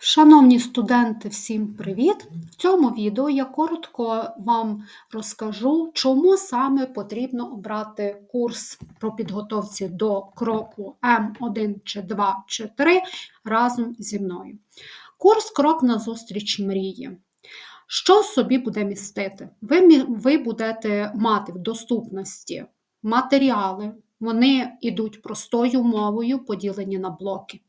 Шановні студенти, всім привіт! В цьому відео я коротко вам розкажу, чому саме потрібно обрати курс про підготовці до кроку М1 чи 2 чи 3 разом зі мною. Курс Крок на зустріч мрії. Що собі буде містити? Ви, ви будете мати в доступності матеріали, вони йдуть простою мовою, поділені на блоки.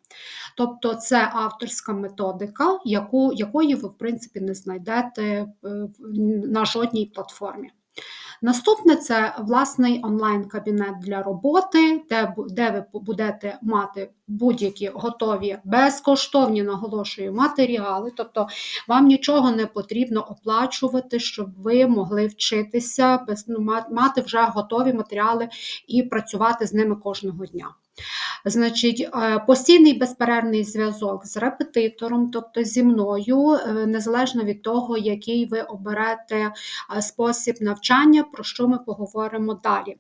Тобто це авторська методика, яку, якої ви, в принципі, не знайдете е, на жодній платформі. Наступне це власний онлайн-кабінет для роботи, де де ви будете мати будь-які готові безкоштовні наголошую матеріали, тобто вам нічого не потрібно оплачувати, щоб ви могли вчитися, ну, мати вже готові матеріали і працювати з ними кожного дня. Значить, е, постійний безперервний зв'язок з репетитором, тобто зі мною, е, незалежно від того, який ви оберете е, спосіб навчання, про що ми поговоримо далі.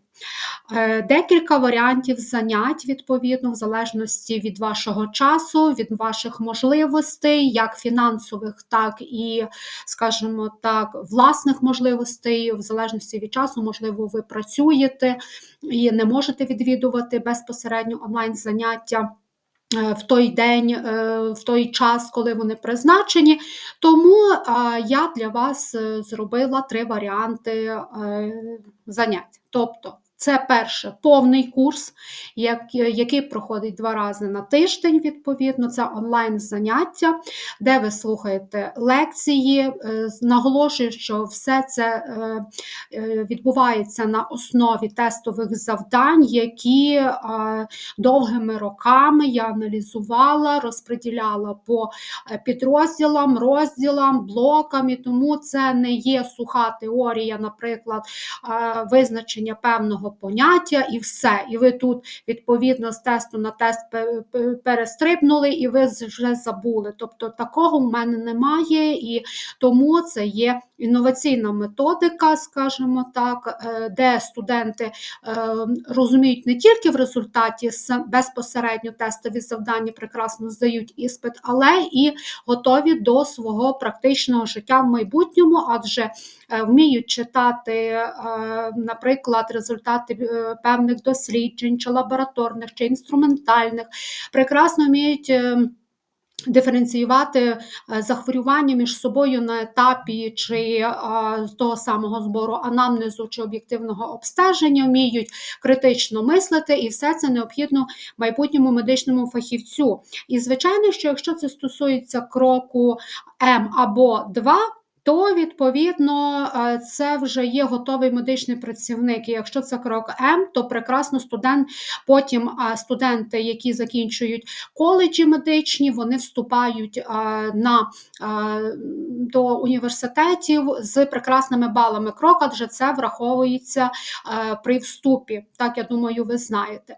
Е, декілька варіантів занять, відповідно, в залежності від вашого часу, від ваших можливостей, як фінансових, так і, скажімо так, власних можливостей, в залежності від часу, можливо, ви працюєте і не можете відвідувати безпосередньо онлайн-заняття. Е, в той день, е, в той час, коли вони призначені. Тому я для вас зробила три варіанти занять. Тобто це перше повний курс, який проходить два рази на тиждень, відповідно, це онлайн-заняття, де ви слухаєте лекції. Е, наголошую, що все це е, е, відбувається на основі тестових завдань, які довгими роками я аналізувала, розподіляла по підрозділам, розділам, блокам, і тому це не є суха теорія, наприклад, визначення певного певного поняття і все. І ви тут, відповідно, з тесту на тест перестрибнули, і ви вже забули. Тобто такого в мене немає, і тому це є інноваційна методика, скажімо так, е, де студенти е, розуміють не тільки в результаті безпосередньо тестові завдання прекрасно здають іспит, але і готові до свого практичного життя в майбутньому, адже е, вміють читати, наприклад, результати певних досліджень, чи лабораторних, чи інструментальних, прекрасно вміють. Диференціювати е, захворювання між собою на етапі чи того самого збору анамнезу чи об'єктивного обстеження, вміють критично мислити, і все це необхідно майбутньому медичному фахівцю. І, звичайно, що якщо це стосується кроку М або 2, то відповідно е, це вже є готовий медичний працівник. І якщо це крок М, то прекрасно студент, потім студенти, які закінчують коледжі медичні, вони вступають е, на е, до університетів з прекрасними балами крок, адже це враховується при вступі. Так, я думаю, ви знаєте.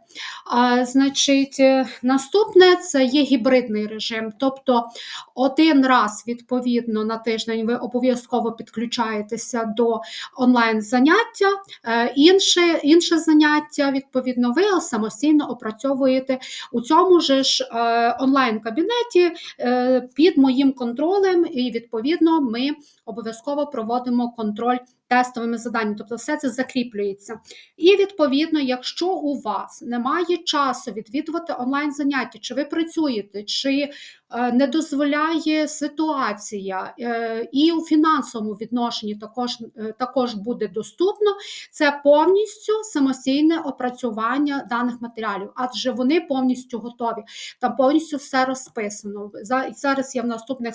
Значить, наступне це є гібридний режим, тобто один раз відповідно на тиждень ви обов'язково обов'язково підключаєтеся до онлайн-заняття, е, інше інше заняття, відповідно, ви самостійно опрацьовуєте у цьому ж е, онлайн-кабінеті е, під моїм контролем, і відповідно ми обов'язково проводимо контроль тестовими заданнями, тобто все це закріплюється. І відповідно, якщо у вас немає часу відвідувати онлайн-заняття, чи ви працюєте, чи е, не дозволяє ситуація, е, і у фінансовому відношенні також, е, також буде доступно, це повністю самостійне опрацювання даних матеріалів, адже вони повністю готові. Там повністю все розписано. Зараз я в наступних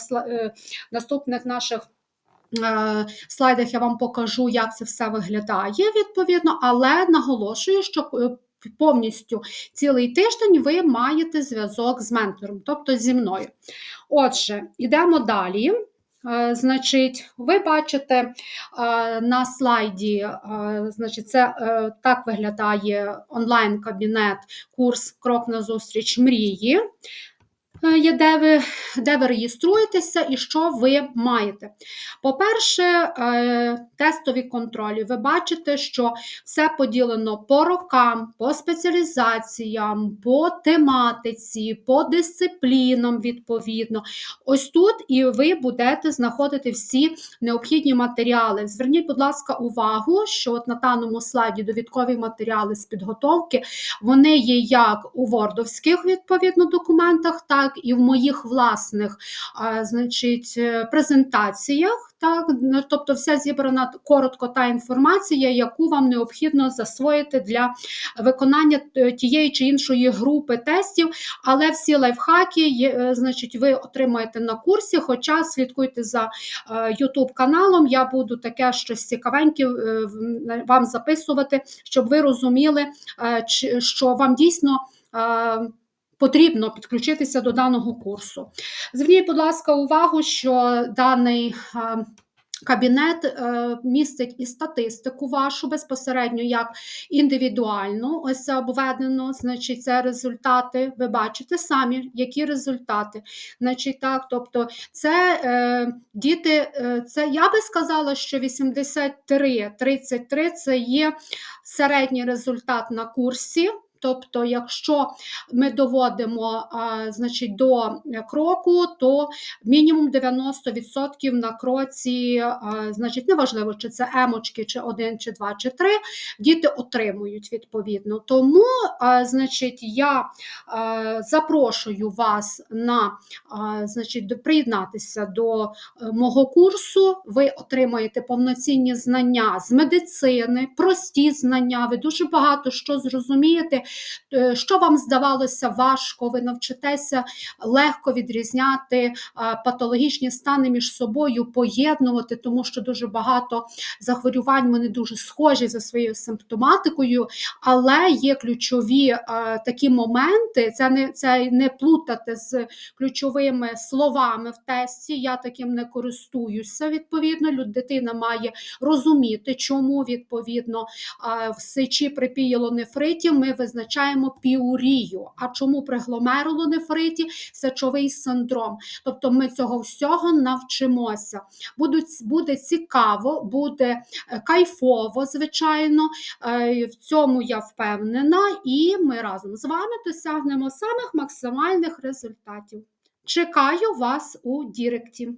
наступних наших. Е, слайдах я вам покажу, як це все виглядає, відповідно, але наголошую, що е, повністю цілий тиждень ви маєте зв'язок з ментором, тобто зі мною. Отже, йдемо далі. Е, значить, ви бачите на слайді, значить, це так виглядає онлайн-кабінет, курс Крок на зустріч мрії. Е, є, де ви, де ви реєструєтеся і що ви маєте. По-перше, е, тестові контролі. Ви бачите, що все поділено по рокам, по спеціалізаціям, по тематиці, по дисциплінам, відповідно. Ось тут і ви будете знаходити всі необхідні матеріали. Зверніть, будь ласка, увагу, що от на даному слайді довідкові матеріали з підготовки, вони є як у вордовських відповідно документах, так і в моїх власних значить, е, презентаціях. Так, ну, тобто, вся зібрана коротко та інформація, яку вам необхідно засвоїти для виконання е, тієї чи іншої групи тестів, але всі лайфхаки е, значить, ви отримаєте на курсі, хоча слідкуйте за YouTube каналом. Я буду таке щось цікавеньке вам записувати, щоб ви розуміли, що вам дійсно. Потрібно підключитися до даного курсу. Зверніть, будь ласка, увагу, що даний е, кабінет е, містить і статистику вашу безпосередньо як індивідуальну. Ось обведено, значить, це результати. Ви бачите самі, які результати. Значить, так, тобто, це е, діти, е, це я би сказала, що 83-33 це є середній результат на курсі. Тобто, якщо ми доводимо значить, до кроку, то мінімум 90% на кроці, значить, неважливо, чи це емочки, чи один, чи два, чи три, діти отримують відповідно. Тому, значить, я запрошую вас на значить, приєднатися до е, мого курсу. Ви отримаєте повноцінні знання з медицини, прості знання. Ви дуже багато що зрозумієте, що вам здавалося важко, ви навчитеся легко відрізняти патологічні стани між собою, поєднувати, тому що дуже багато захворювань вони дуже схожі за своєю симптоматикою, але є ключові е, такі моменти. Це не це не плутати з ключовими словами в тесті. Я таким не користуюся. Відповідно, дитина має розуміти, чому відповідно в сечі при пієлонефриті ми визначаємо піурію. А чому при гломерулонефриті сечовий синдром? Тобто ми цього всього навчимося. Будуть, буде цікаво, буде е, кайфово, звичайно. Е, В цьому я впевнена, і ми разом з вами досягнемо самих максимальних результатів. Чекаю вас у Діректі.